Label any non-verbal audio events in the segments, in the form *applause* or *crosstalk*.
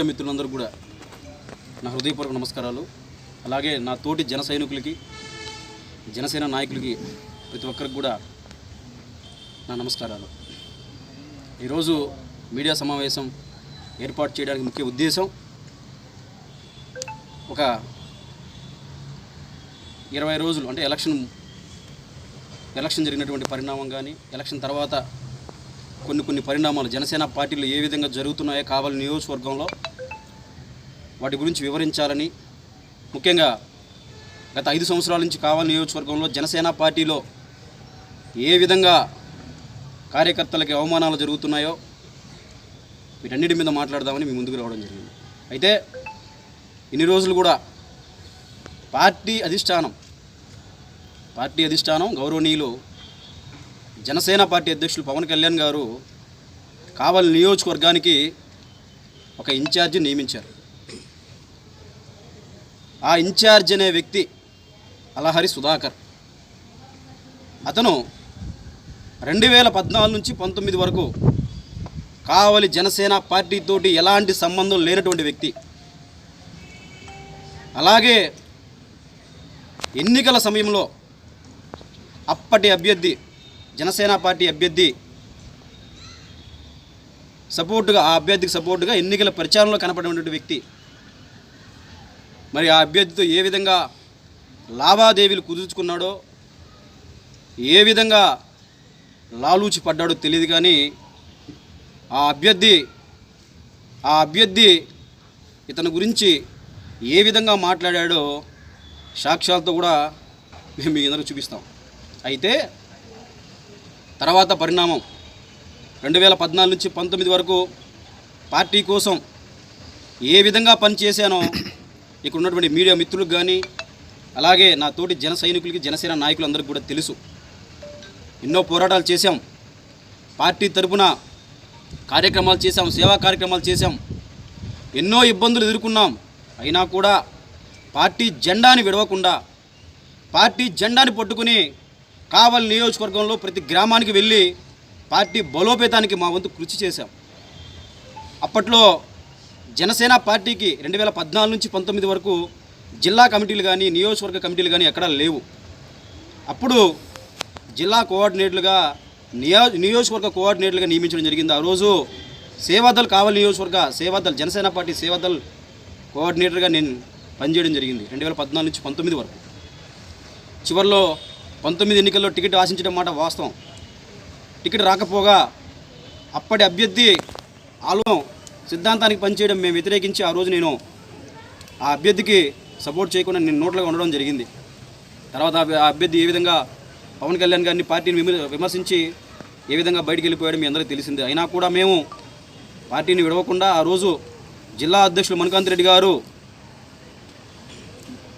Media మిత్రులందరూ కూడా నా హృదయపూర్వక నమస్కారాలు. అలాగే నా తోటి జన సైనికులకి జనసేన నాయకులకి ప్రతి ఒక్కరికి కూడా నా నమస్కారాలు. ఈరోజు మీడియా సమావేశం ఏర్పాటు చేయడానికి ముఖ్య ఉద్దేశం ఒక ఇరవై రోజులు అంటే ఎలక్షన్ ఎలక్షన్ జరిగినటువంటి పరిణామం కానీ ఎలక్షన్ తర్వాత కొన్ని కొన్ని పరిణామాలు జనసేన పార్టీలు ఏ విధంగా జరుగుతున్నాయో కావాలి నియోజకవర్గంలో వాటి గురించి వివరించాలని ముఖ్యంగా గత ఐదు సంవత్సరాల నుంచి కావాలి నియోజకవర్గంలో జనసేన పార్టీలో ఏ విధంగా కార్యకర్తలకి అవమానాలు జరుగుతున్నాయో వీటన్నిటి మీద మాట్లాడదామని మీ ముందుకు రావడం జరిగింది. అయితే ఇన్ని రోజులు కూడా పార్టీ అధిష్టానం పార్టీ అధిష్టానం గౌరవనీయులు జనసేన పార్టీ అధ్యక్షులు పవన్ కళ్యాణ్ గారు కావలి నియోజకవర్గానికి ఒక ఇన్ఛార్జి నియమించారు. ఆ ఇన్ఛార్జ్ అనే వ్యక్తి అలహరి సుధాకర్. అతను రెండు వేల పద్నాలుగు నుంచి పంతొమ్మిది వరకు కావలి జనసేన పార్టీతోటి ఎలాంటి సంబంధం లేనటువంటి వ్యక్తి. అలాగే ఎన్నికల సమయంలో అప్పటి అభ్యర్థి జనసేన పార్టీ అభ్యర్థి సపోర్టుగా ఆ అభ్యర్థికి సపోర్టుగా ఎన్నికల ప్రచారంలో కనపడినటువంటి వ్యక్తి. మరి ఆ అభ్యర్థితో ఏ విధంగా లావాదేవీలు కుదుర్చుకున్నాడో ఏ విధంగా లాలూచి పడ్డాడో తెలియదు కానీ ఆ అభ్యర్థి ఆ అభ్యర్థి ఇతని గురించి ఏ విధంగా మాట్లాడాడో సాక్ష్యాలతో కూడా మేము మీ అందరూ చూపిస్తాం. అయితే తర్వాత పరిణామం. రెండు వేల పద్నాలుగు నుంచి పంతొమ్మిది వరకు పార్టీ కోసం ఏ విధంగా పనిచేశానో ఇక్కడ ఉన్నటువంటి మీడియా మిత్రులకు కానీ అలాగే నా తోటి జన సైనికులకి జనసేన నాయకులందరికీ కూడా తెలుసు. ఎన్నో పోరాటాలు చేశాం. పార్టీ తరపున కార్యక్రమాలు చేశాం సేవా కార్యక్రమాలు చేశాం. ఎన్నో ఇబ్బందులు ఎదుర్కొన్నాం. అయినా కూడా పార్టీ జెండాని విడవకుండా పార్టీ జెండాని పట్టుకుని కావలి నియోజకవర్గంలో ప్రతి గ్రామానికి వెళ్ళి పార్టీ బలోపేతానికి మా వంతు కృషి చేశాం. అప్పట్లో జనసేన పార్టీకి రెండు వేల పద్నాలుగు నుంచి పంతొమ్మిది వరకు జిల్లా కమిటీలు కానీ నియోజకవర్గ కమిటీలు కానీ ఎక్కడా లేవు. అప్పుడు జిల్లా కోఆర్డినేటర్లుగా నియో నియోజకవర్గ కోఆర్డినేటర్లుగా నియమించడం జరిగింది. ఆ రోజు సేవాదల్ కావలి నియోజకవర్గ సేవాదల్ జనసేన పార్టీ సేవాదల్ కోఆర్డినేటర్గా నేను పనిచేయడం జరిగింది రెండు వేల పద్నాలుగు నుంచి పంతొమ్మిది వరకు. చివరిలో పంతొమ్మిది ఎన్నికల్లో టికెట్ ఆశించడం మాట వాస్తవం. టికెట్ రాకపోగా అప్పటి అభ్యర్థి ఆలో సిద్ధాంతానికి పనిచేయడం మేము వ్యతిరేకించి ఆ రోజు నేను ఆ అభ్యర్థికి సపోర్ట్ చేయకుండా నేను నోట్లుగా ఉండడం జరిగింది. తర్వాత ఆ అభ్యర్థి ఏ విధంగా పవన్ కళ్యాణ్ గారిని పార్టీని విమర్శించి ఏ విధంగా బయటికి వెళ్ళిపోయాడు మీ అందరికీ తెలిసిందే. అయినా కూడా మేము పార్టీని విడవకుండా ఆ రోజు జిల్లా అధ్యక్షులు మణికాంత్ రెడ్డి గారు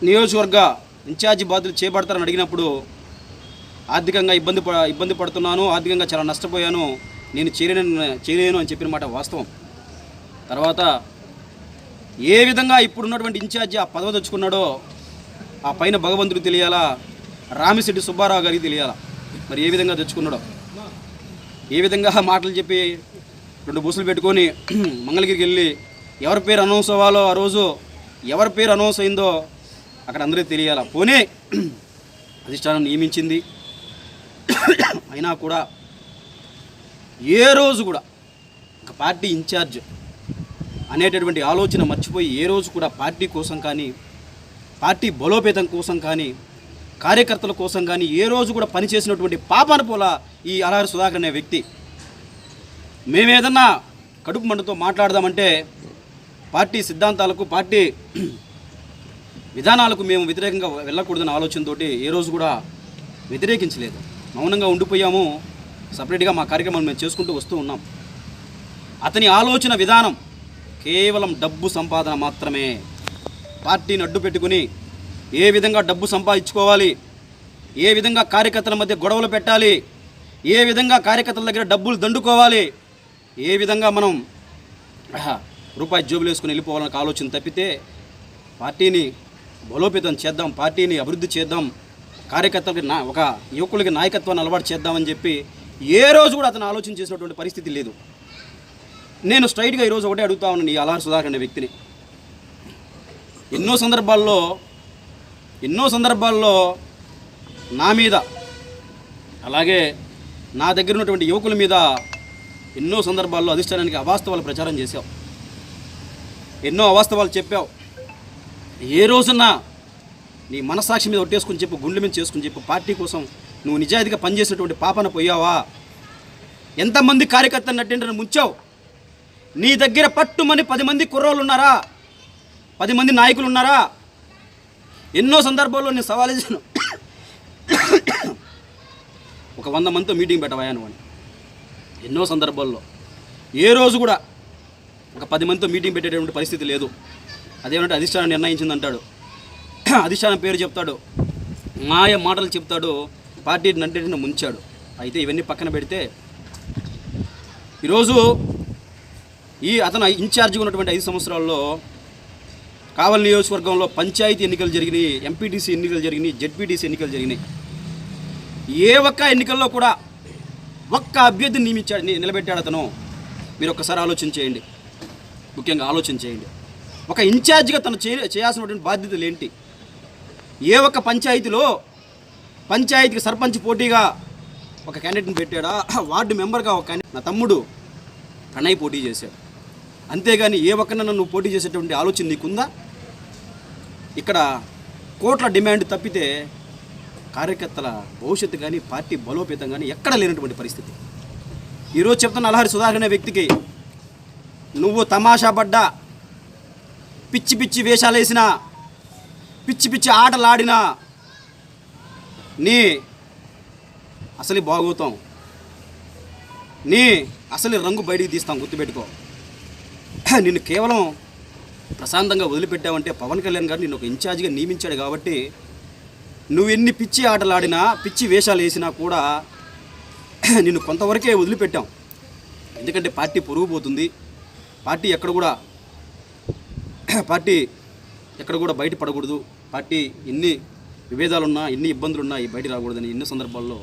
నియోజకవర్గ ఇన్ఛార్జి బాధ్యతలు చేపడతారని అడిగినప్పుడు ఆర్థికంగా ఇబ్బంది ఇబ్బంది పడుతున్నాను ఆర్థికంగా చాలా నష్టపోయాను నేను చేరలేను చేయలేను అని చెప్పిన మాట వాస్తవం. తర్వాత ఏ విధంగా ఇప్పుడున్నటువంటి ఇన్ఛార్జి ఆ పదవి తెచ్చుకున్నాడో ఆ పైన భగవంతుడికి తెలియాలా? రామిశెట్టి సుబ్బారావు గారికి తెలియాలా? మరి ఏ విధంగా తెచ్చుకున్నాడో? ఏ విధంగా మాటలు చెప్పి రెండు బుసులు పెట్టుకొని *clears throat* మంగళగిరికి వెళ్ళి ఎవరి పేరు అనౌన్స్ అవ్వాలో ఆ రోజు ఎవరి పేరు అనౌన్స్ అయిందో అక్కడ అందరికీ తెలియాలా? పోనీ *clears throat* అధిష్టానం నియమించింది. *clears throat* అయినా కూడా ఏ రోజు కూడా ఒక పార్టీ ఇన్ఛార్జ్ అనేటటువంటి ఆలోచన మర్చిపోయి ఏ రోజు కూడా పార్టీ కోసం కానీ పార్టీ బలోపేతం కోసం కానీ కార్యకర్తల కోసం కానీ ఏ రోజు కూడా పనిచేసినటువంటి పాపాన పోల ఈ అలారి సుధాకర్ అనే వ్యక్తి. మేమేదన్నా కడుపు మండుతో మాట్లాడదామంటే పార్టీ సిద్ధాంతాలకు పార్టీ విధానాలకు మేము వ్యతిరేకంగా వెళ్ళకూడదన్న ఆలోచనతోటి ఏ రోజు కూడా వ్యతిరేకించలేదు. మౌనంగా ఉండిపోయాము. సపరేట్గా మా కార్యక్రమాలు మేము చేసుకుంటూ వస్తూ ఉన్నాం. అతని ఆలోచన విధానం కేవలం డబ్బు సంపాదన మాత్రమే. పార్టీని అడ్డు పెట్టుకుని ఏ విధంగా డబ్బు సంపాదించుకోవాలి? ఏ విధంగా కార్యకర్తల మధ్య గొడవలు పెట్టాలి? ఏ విధంగా కార్యకర్తల దగ్గర డబ్బులు దండుకోవాలి? ఏ విధంగా మనం రూపాయి జోబులు వేసుకుని వెళ్ళిపోవాలని ఆలోచన తప్పితే పార్టీని బలోపేతం చేద్దాం పార్టీని అభివృద్ధి చేద్దాం కార్యకర్తలకి నా ఒక యువకులకి నాయకత్వాన్ని అలవాటు చేద్దామని చెప్పి ఏ రోజు కూడా అతను ఆలోచన చేసినటువంటి పరిస్థితి లేదు. నేను స్ట్రైట్గా ఈరోజు ఒకటే అడుగుతా ఉన్నాను ఈ అలార్ సుధాకర్ అనే వ్యక్తిని. ఎన్నో సందర్భాల్లో ఎన్నో సందర్భాల్లో నా మీద అలాగే నా దగ్గర ఉన్నటువంటి యువకుల మీద ఎన్నో సందర్భాల్లో అధిష్టానానికి అవాస్తవాలు ప్రచారం చేశావు. ఎన్నో అవాస్తవాలు చెప్పావు. ఏ రోజున నీ మనస్సాక్షి మీద ఒట్టేసుకుని చెప్పు గుండె మీద చేసుకుని చెప్పు పార్టీ కోసం నువ్వు నిజాయితీగా పనిచేసినటువంటి పాపన పోయావా? ఎంతమంది కార్యకర్తలు నటింటను ముంచావు? నీ దగ్గర పట్టుమని పది మంది కుర్రోళ్ళు ఉన్నారా పది మంది నాయకులు ఉన్నారా ఎన్నో సందర్భాల్లో నేను సవాల్ చేశాను. ఒక వంద మందితో మీటింగ్ పెట్టవా నువ్వు అని ఎన్నో సందర్భాల్లో. ఏ రోజు కూడా ఒక పది మందితో మీటింగ్ పెట్టేటువంటి పరిస్థితి లేదు. అదేమంటే అధిష్టానం నిర్ణయించింది అంటాడు అధిష్టానం పేరు చెప్తాడు. మాయ మాటలు చెప్తాడు. పార్టీ నంటిని ముంచాడు. అయితే ఇవన్నీ పక్కన పెడితే ఈరోజు ఈ అతను ఇన్ఛార్జిగా ఉన్నటువంటి ఐదు సంవత్సరాల్లో కావలి నియోజకవర్గంలో పంచాయతీ ఎన్నికలు జరిగినాయి ఎంపీటీసీ ఎన్నికలు జరిగినాయి జెడ్పీటీసీ ఎన్నికలు జరిగినాయి. ఏ ఒక్క ఎన్నికల్లో కూడా ఒక్క అభ్యర్థిని నియమించాడు నిలబెట్టాడు అతను. మీరు ఒక్కసారి ఆలోచన చేయండి. ముఖ్యంగా ఆలోచన చేయండి. ఒక ఇన్ఛార్జిగా తను చేయాల్సినటువంటి బాధ్యతలు ఏంటి? ఏ ఒక్క పంచాయతీలో పంచాయతీకి సర్పంచ్ పోటీగా ఒక క్యాండిడేట్ని పెట్టాడా? *clears throat* వార్డు మెంబర్గా ఒక క్యాండిడేట్ నా తమ్ముడు ప్రణయ్ పోటీ చేశాడు. అంతేగాని ఏ ఒక్కనన్నా నువ్వు పోటీ చేసేటువంటి ఆలోచన నీకుందా? ఇక్కడ కోట్ల డిమాండ్ తప్పితే కార్యకర్తల భవిష్యత్తు కానీ పార్టీ బలోపేతం కానీ ఎక్కడ లేనటువంటి పరిస్థితి. ఈరోజు చెప్తున్న అలహరి సుధాకర్ అనే వ్యక్తికి నువ్వు తమాషా పడ్డా పిచ్చి పిచ్చి వేషాలు వేసినా పిచ్చి పిచ్చి ఆటలు ఆడినా నీ అసలు బాగోతాం. నీ అసలు రంగు బయటికి తీస్తాం గుర్తుపెట్టుకో. *laughs* నిన్ను కేవలం ప్రశాంతంగా వదిలిపెట్టావంటే పవన్ కళ్యాణ్ గారు నిన్ను ఒక ఇన్ఛార్జిగా నియమించాడు కాబట్టి నువ్వు ఎన్ని పిచ్చి ఆటలు ఆడినా పిచ్చి వేషాలు వేసినా కూడా *clears throat* నిన్ను కొంతవరకే వదిలిపెట్టాం. ఎందుకంటే పార్టీ పొరుగు పోతుంది. పార్టీ ఎక్కడ కూడా *clears throat* పార్టీ ఎక్కడ కూడా బయట పడకూడదు. పార్టీ ఎన్ని విభేదాలున్నా ఎన్ని ఇబ్బందులున్నా ఈ బయట రాకూడదని ఎన్ని సందర్భాల్లో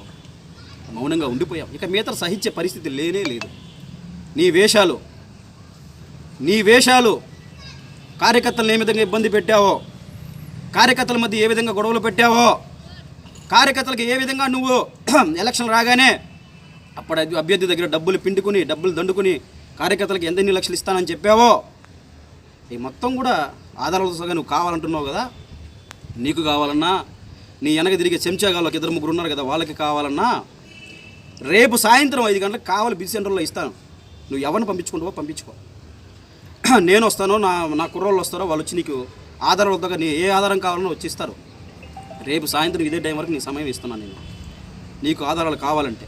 మౌనంగా ఉండిపోయాం. ఇక మిగతా సహించే పరిస్థితి లేనే లేదు. నీ వేషాలు నీ వేషాలు కార్యకర్తలను ఏ విధంగా ఇబ్బంది పెట్టావో కార్యకర్తల మధ్య ఏ విధంగా గొడవలు పెట్టావో కార్యకర్తలకు ఏ విధంగా నువ్వు *clears throat* ఎలక్షన్ రాగానే అప్పుడు అభ్యర్థి దగ్గర డబ్బులు పిండుకుని డబ్బులు దండుకుని కార్యకర్తలకు ఎంతన్ని లక్షలు ఇస్తానని చెప్పావో ఈ మొత్తం కూడా ఆధారాలతో సగా నువ్వు కావాలంటున్నావు కదా. నీకు కావాలన్నా నీ వెనక తిరిగే చెంచాగాళ్ళకి ఇద్దరు ముగ్గురు ఉన్నారు కదా వాళ్ళకి కావాలన్నా రేపు సాయంత్రం ఐదు గంటలకు కావాలి బిజీ సెంటర్లో ఇస్తాను. నువ్వు ఎవరిని పంపించుకుంటావో పంపించుకో. *clears throat* నేను వస్తానో నా నా కుర్రోళ్ళు వస్తారో వాళ్ళు వచ్చి నీకు ఆధారం వద్దగా నీ ఏ ఆధారం కావాలన్నా వచ్చి ఇస్తారు. రేపు సాయంత్రం ఇదే టైం వరకు నీ సమయం ఇస్తున్నాను నేను. నీకు ఆధారాలు కావాలంటే.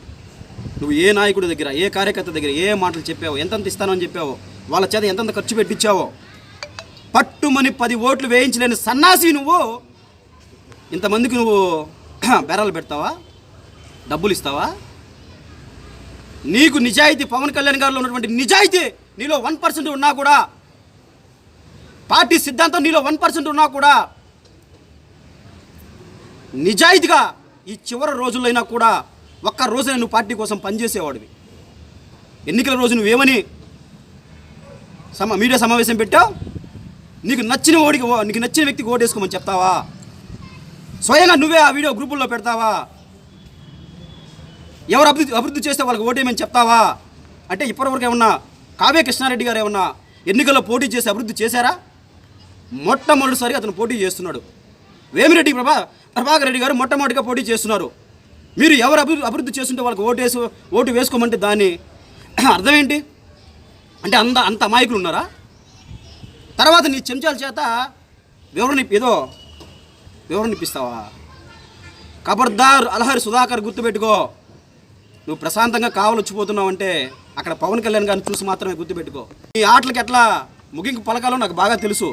నువ్వు ఏ నాయకుడి దగ్గర ఏ కార్యకర్త దగ్గర ఏ మాటలు చెప్పావో ఎంతంత ఇస్తానని చెప్పావో వాళ్ళ చేత ఎంతంత ఖర్చు పెట్టించావో పట్టుమని పది ఓట్లు వేయించలేని సన్నాసి నువ్వు ఇంతమందికి నువ్వు *clears throat* బెరలు పెడతావా? డబ్బులు ఇస్తావా? నీకు నిజాయితీ పవన్ కళ్యాణ్ గారిలో ఉన్నటువంటి నిజాయితీ నీలో వన్ పర్సెంట్ ఉన్నా కూడా పార్టీ సిద్ధాంతం నీలో వన్ పర్సెంట్ ఉన్నా కూడా నిజాయితీగా ఈ చివరి రోజులైనా కూడా ఒక్క రోజున నువ్వు పార్టీ కోసం పనిచేసేవాడివి. ఎన్నికల రోజు నువ్వేమని సమ మీడియా సమావేశం పెట్టావు? నీకు నచ్చిన ఓడికి ఓ- నీకు నచ్చిన వ్యక్తికి ఓటేసుకోమని చెప్తావా? స్వయంగా నువ్వే ఆ వీడియో గ్రూపుల్లో పెడతావా? ఎవరు అభివృద్ధి అభివృద్ధి చేస్తే వాళ్ళకి ఓటేయమని చెప్తావా? అంటే ఇప్పటివరకు ఏమన్నా కావ్య కృష్ణారెడ్డి గారు ఏమన్నా ఎన్నికల్లో పోటీ చేసి అభివృద్ధి చేశారా? మొట్టమొదటిసారి అతను పోటీ చేస్తున్నాడు. వేమిరెడ్డి ప్రభా ప్రభాకర్ రెడ్డి గారు మొట్టమొదటిగా పోటీ చేస్తున్నారు. మీరు ఎవరు అభివృద్ధి అభివృద్ధి చేస్తుంటే వాళ్ళకి ఓటు వేసు ఓటు వేసుకోమంటే దాన్ని *clears throat* అర్థం ఏంటి అంటే అంత అంత అమాయకులు ఉన్నారా? తర్వాత నీ చెంచాల చేత వివరణ ఏదో వివరణ ఇప్పిస్తావా? ఖబర్దార్ అలహరి సుధాకర్ గుర్తుపెట్టుకో. నువ్వు ప్రశాంతంగా కావాలొచ్చిపోతున్నావు అంటే అక్కడ పవన్ కళ్యాణ్ గారిని చూసి మాత్రమే గుర్తుపెట్టుకో. ఈ ఆటలకి ఎట్లా ముగింపు పలకాలో నాకు బాగా తెలుసు.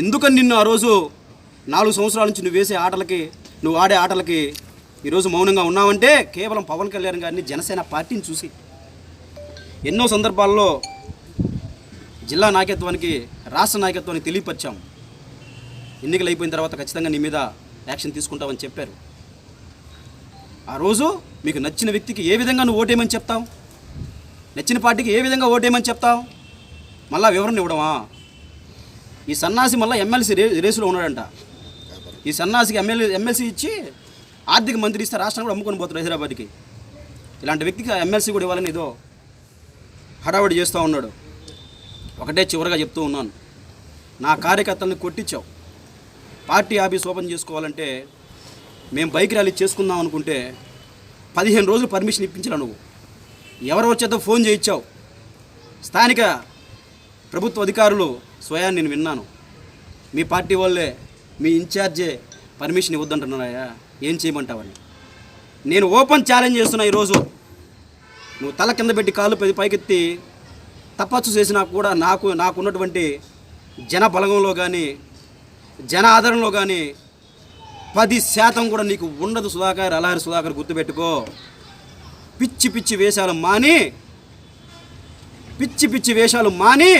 ఎందుకని నిన్ను ఆ రోజు నాలుగు సంవత్సరాల నుంచి నువ్వు వేసే ఆటలకి నువ్వు ఆడే ఆటలకి ఈరోజు మౌనంగా ఉన్నావంటే కేవలం పవన్ కళ్యాణ్ గారిని జనసేన పార్టీని చూసి. ఎన్నో సందర్భాల్లో జిల్లా నాయకత్వానికి రాష్ట్ర నాయకత్వానికి తెలియపరిచాము ఎన్నికలు అయిపోయిన తర్వాత ఖచ్చితంగా నీ మీద యాక్షన్ తీసుకుంటామని చెప్పారు. ఆ రోజు మీకు నచ్చిన వ్యక్తికి ఏ విధంగా నువ్వు ఓటేయమని చెప్తావు? నచ్చిన పార్టీకి ఏ విధంగా ఓటేయమని చెప్తావు? మళ్ళా వివరణ ఇవ్వడమా? ఈ సన్నాసి మళ్ళీ ఎమ్మెల్సీ రే రేసులో ఉన్నాడంట. ఈ సన్నాసికి ఎమ్మెల్యే ఎమ్మెల్సీ ఇచ్చి ఆర్థిక మంత్రి ఇస్తే రాష్ట్రం కూడా అమ్ముకొని పోతాడు హైదరాబాద్కి. ఇలాంటి వ్యక్తికి ఎమ్మెల్సీ కూడా ఇవ్వాలని ఏదో హడావడి చేస్తూ ఉన్నాడు. ఒకటే చివరిగా చెప్తూ ఉన్నాను. నా కార్యకర్తలను కొట్టించావు. పార్టీ ఆఫీస్ ఓపెన్ చేసుకోవాలంటే మేము బైక్ ర్యాలీ చేసుకుందాం అనుకుంటే పదిహేను రోజులు పర్మిషన్ ఇప్పించలే నువ్వు? ఎవరో వచ్చేదో ఫోన్ చేయించావు. స్థానిక ప్రభుత్వ అధికారులు స్వయాన్ని నేను విన్నాను. మీ పార్టీ వాళ్ళే మీ ఇన్ఛార్జే పర్మిషన్ ఇవ్వద్దంటున్నాయా ఏం చేయమంటావని? నేను ఓపెన్ ఛాలెంజ్ చేస్తున్నా ఈరోజు. నువ్వు తల కింద పెట్టి కాళ్ళు పది పైకెత్తి తపస్సు చేసినా కూడా నాకు నాకున్నటువంటి జన బలగంలో కానీ జన ఆదరణలో కానీ పది శాతం కూడా నీకు ఉండదు సుధాకర్ అలారి సుధాకర్ గుర్తుపెట్టుకో. పిచ్చి పిచ్చి వేషాలు మాని పిచ్చి పిచ్చి వేషాలు మాని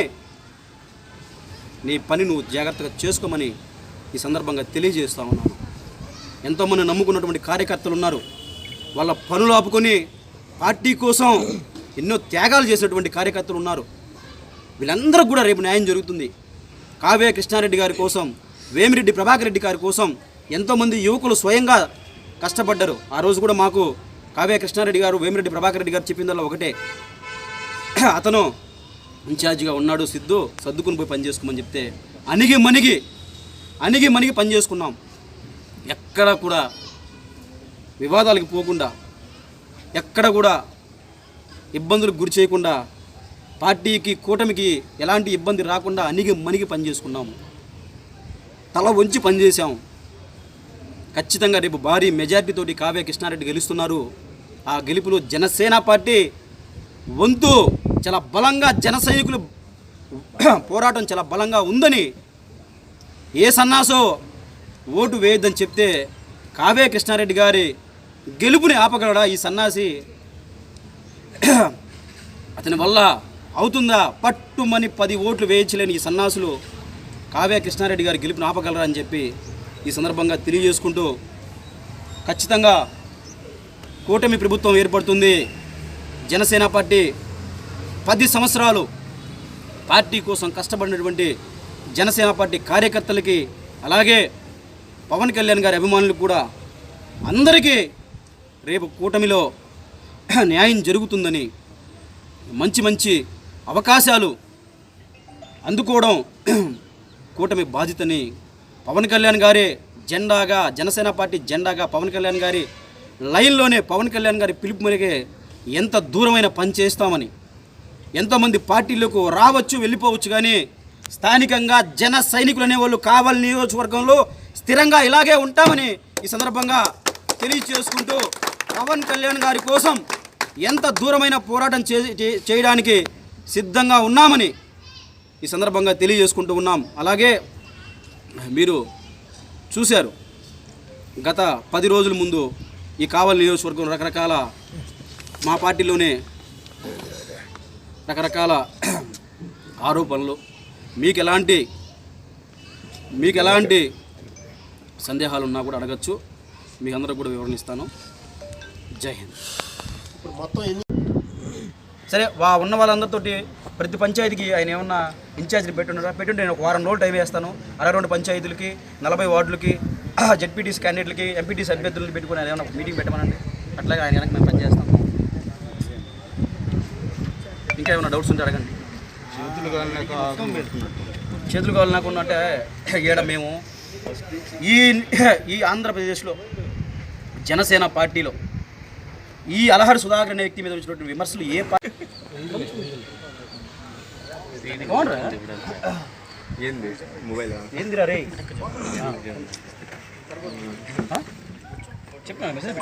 నీ పని నువ్వు జాగ్రత్తగా చేసుకోమని ఈ సందర్భంగా తెలియజేస్తా ఉన్నాను. ఎంతోమంది నమ్ముకున్నటువంటి కార్యకర్తలు ఉన్నారు. వాళ్ళ పనులు ఆపుకొని పార్టీ కోసం ఎన్నో త్యాగాలు చేసినటువంటి కార్యకర్తలు ఉన్నారు. వీళ్ళందరూ కూడా రేపు న్యాయం జరుగుతుంది. కావ్య కృష్ణారెడ్డి గారి కోసం వేమిరెడ్డి ప్రభాకర్ రెడ్డి గారి కోసం ఎంతోమంది యువకులు స్వయంగా కష్టపడ్డారు. ఆ రోజు కూడా మాకు కావ్య కృష్ణారెడ్డి గారు వేమిరెడ్డి ప్రభాకర్ రెడ్డి గారు చెప్పిందల్లా ఒకటే. అతను ఇన్ఛార్జిగా ఉన్నాడు సిద్ధు సర్దుకుని పోయి పనిచేసుకోమని చెప్తే అణిగి మణిగి అణిగి మణిగి పని చేసుకున్నాం ఎక్కడ కూడా వివాదాలకు పోకుండా ఎక్కడ కూడా ఇబ్బందులకు గురి చేయకుండా పార్టీకి కూటమికి ఎలాంటి ఇబ్బంది రాకుండా అణిగి మణిగి పనిచేసుకున్నాము తల వంచి పనిచేసాము ఖచ్చితంగా రేపు భారీ మెజార్టీతోటి కావ్య కృష్ణారెడ్డి గెలుస్తున్నారు. ఆ గెలుపులో జనసేన పార్టీ వంతు చాలా బలంగా జన సైనికులు *clears throat* పోరాటం చాలా బలంగా ఉందని ఏ సన్నాసో ఓటు వేయొద్దని చెప్తే కావ్య కృష్ణారెడ్డి గారి గెలుపుని ఆపగలడా ఈ సన్నాసి? *clears throat* అతని వల్ల అవుతుందా? పట్టుమని పది ఓట్లు వేయించలేని ఈ సన్నాసులు కావ్య కృష్ణారెడ్డి గారి గెలుపుని ఆపగలరా అని చెప్పి ఈ సందర్భంగా తెలియజేసుకుంటూ ఖచ్చితంగా కూటమి ప్రభుత్వం ఏర్పడుతుంది. జనసేన పార్టీ పది సంవత్సరాలు పార్టీ కోసం కష్టపడినటువంటి జనసేన పార్టీ కార్యకర్తలకి అలాగే పవన్ కళ్యాణ్ గారి అభిమానులకు కూడా అందరికీ రేపు కూటమిలో *clears throat* న్యాయం జరుగుతుందని మంచి మంచి అవకాశాలు అందుకోవడం *clears throat* కూటమి బాధ్యతని పవన్ కళ్యాణ్ గారి జెండాగా జనసేన పార్టీ జెండాగా పవన్ కళ్యాణ్ గారి లైన్లోనే పవన్ కళ్యాణ్ గారి పిలుపు మేరకే ఎంత దూరమైన పని చేస్తామని. ఎంతోమంది పార్టీలకు రావచ్చు వెళ్ళిపోవచ్చు కానీ స్థానికంగా జన సైనికులు అనేవాళ్ళు కావాలి నియోజకవర్గంలో స్థిరంగా ఇలాగే ఉంటామని ఈ సందర్భంగా తెలియచేసుకుంటూ పవన్ కళ్యాణ్ గారి కోసం ఎంత దూరమైన పోరాటం చే- చేయడానికి సిద్ధంగా ఉన్నామని ఈ సందర్భంగా తెలియజేసుకుంటూ ఉన్నాం. అలాగే మీరు చూశారు. గత పది రోజుల ముందు ఈ కావలి నియోజకవర్గం రకరకాల మా పార్టీలోనే రకరకాల ఆరోపణలు. మీకు ఎలాంటి మీకు ఎలాంటి సందేహాలు ఉన్నా కూడా అడగచ్చు. మీకు అందరూ కూడా వివరణ ఇస్తాను. జై హింద్. ఇప్పుడు మొత్తం ఎన్ని సరే వా ఉన్న వాళ్ళందరితోటి ప్రతి పంచాయతీకి ఆయన ఏమన్నా ఇన్ఛార్జ్ని పెట్టున్నారా? పెట్టుంటే నేను ఒక వారం రోజులు టైం వేస్తాను. అరవై రెండు పంచాయతీలకి నలభై వార్డులకి *clears throat* జెడ్పీటీసీ క్యాండిడేట్లకి ఎంపీటీసీ అభ్యర్థులను పెట్టుకుని ఆయన ఏమన్నా మీటింగ్ పెట్టమనండి. అట్లాగే ఆయన వెనక మేము పనిచేస్తాం. ఇంకా ఏమైనా డౌట్స్ ఉంటే అడగండి. చేతులు కావాలి నాకు అంటే ఈడ మేము ఈ ఈ ఆంధ్రప్రదేశ్లో జనసేన పార్టీలో ఈ అలహరి సుధాకర్ అనే వ్యక్తి మీద వచ్చినటువంటి విమర్శలు ఏ పార్టీ? ఏంది? మొబైల్ ఏందిరా రే? చెప్పినా మెసేజ్.